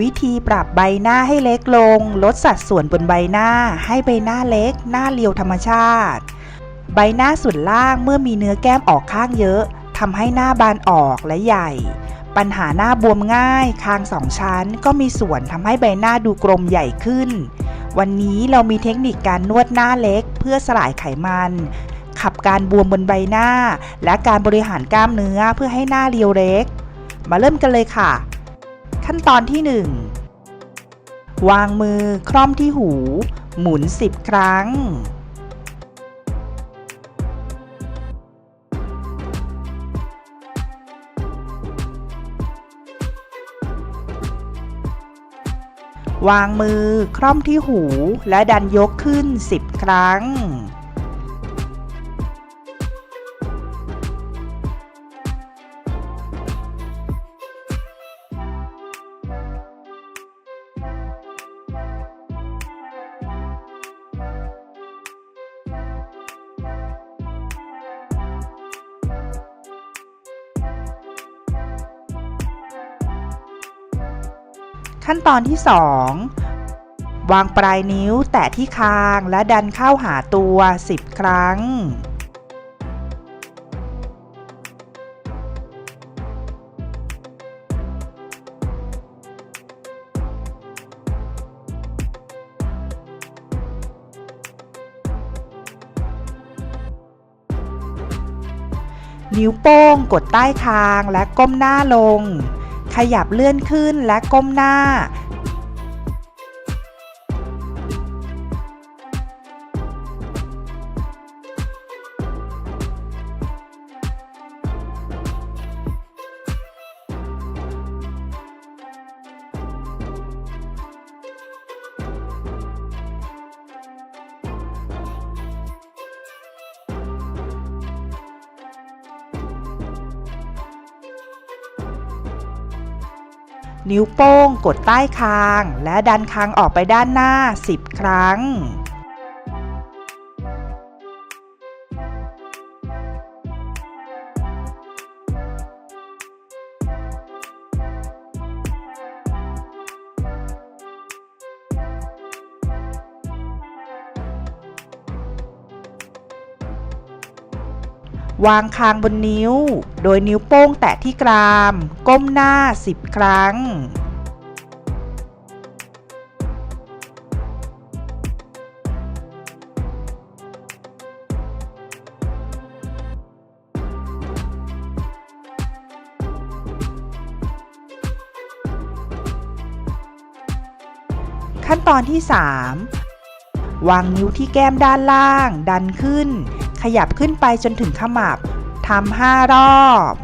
วิธีปรับใบหน้าให้เล็กลง ลดสัดส่วนบนใบหน้า ให้ใบหน้าเล็ก หน้าเรียวธรรมชาติ ใบหน้าส่วนล่างเมื่อมีเนื้อแก้มออกข้างเยอะทำให้หน้าบานออกและใหญ่ ปัญหาหน้าบวมง่าย คางสองชั้น ก็มีส่วนทำให้ใบหน้าดูกลมใหญ่ขึ้น วันนี้เรามีเทคนิคการนวดหน้าเล็ก เพื่อสลายไขมัน ขับการบวมบนใบหน้า และการบริหารกล้ามเนื้อเพื่อให้หน้าเรียวเล็ก มาเริ่มกันเลยค่ะ ขั้นตอนที่ 1 วางมือคล่อมที่หู หมุน 10 ครั้ง วางมือคล่อมที่หูและดันยกขึ้น 10 ครั้ง ขั้นตอนที่ 2 วางปลายนิ้วแตะที่คางและดันเข้าหาตัว 10 ครั้ง นิ้วโป้งกดใต้คางและก้มหน้าลง ขยับเลื่อนขึ้นและก้มหน้า นิ้วโป้งกดใต้คาง และดันคางออกไปด้านหน้า 10 ครั้ง วางคางบนนิ้ว โดยนิ้วโป้งแตะที่กราม ก้มหน้า 10 ครั้ง ขั้นตอนที่ 3 วางนิ้วที่แก้มด้านล่าง ดันขึ้น ขยับขึ้นไปจนถึงขมับทำห้ารอบ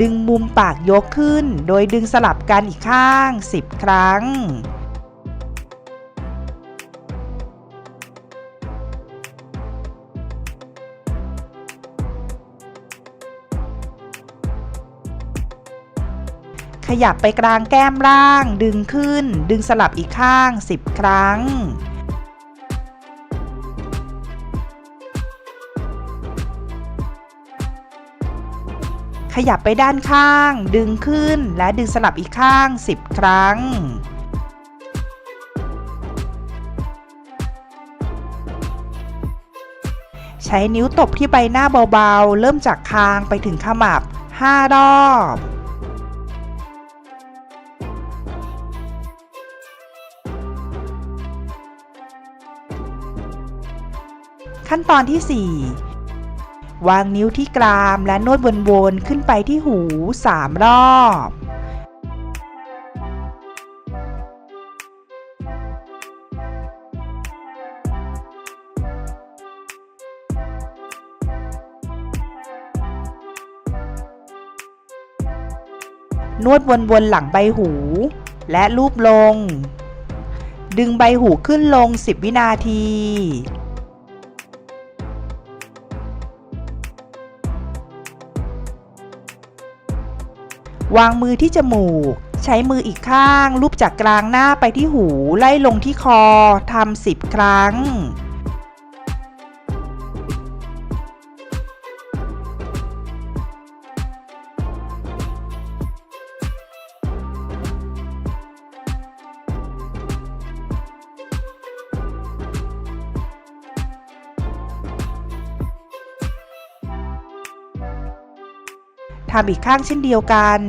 ดึงมุมปากยกขึ้น โดยดึงสลับกันอีกข้าง 10 ครั้ง ยับไปกลางแก้มล่าง ดึงขึ้น ดึงสลับอีกข้าง 10 ครั้ง ขยับไปด้านข้าง ดึงขึ้นและดึงสลับอีกข้าง 10 ครั้งใช้นิ้วตบที่ใบหน้าเบาๆ เริ่มจากคางไปถึงขมับ 5 รอบ ขั้นตอนที่ 4 วางนิ้วที่กรามและนวดวนๆขึ้นไปที่หู 3 รอบ นวดวนๆหลังใบหู และลูบลง ดึงใบหูขึ้นลง 10 วินาที วางมือที่จมูก ใช้มืออีกข้าง ลูบจากกลางหน้าไปที่หู ไล่ลงที่คอทำสิบครั้ง ทำอีกข้างเช่นเดียวกัน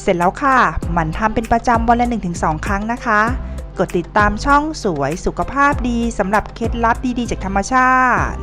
เสร็จแล้วค่ะ มันทำเป็นประจำวันละ 1-2 ครั้งนะคะ กดติดตามช่องสวยสุขภาพดีสำหรับเคล็ดลับดีๆ จากธรรมชาติ